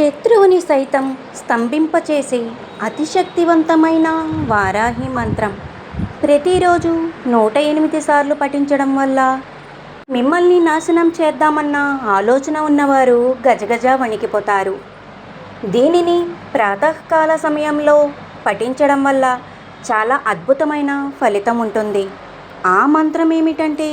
శత్రువుని సైతం స్తంభింపచేసే అతిశక్తివంతమైన వారాహి మంత్రం. ప్రతిరోజు నూట ఎనిమిది సార్లు పఠించడం వల్ల మిమ్మల్ని నాశనం చేద్దామన్న ఆలోచన ఉన్నవారు గజగజ వణికిపోతారు. దీనిని ప్రాతకాల సమయంలో పఠించడం వల్ల చాలా అద్భుతమైన ఫలితం ఉంటుంది. ఆ మంత్రం ఏమిటంటే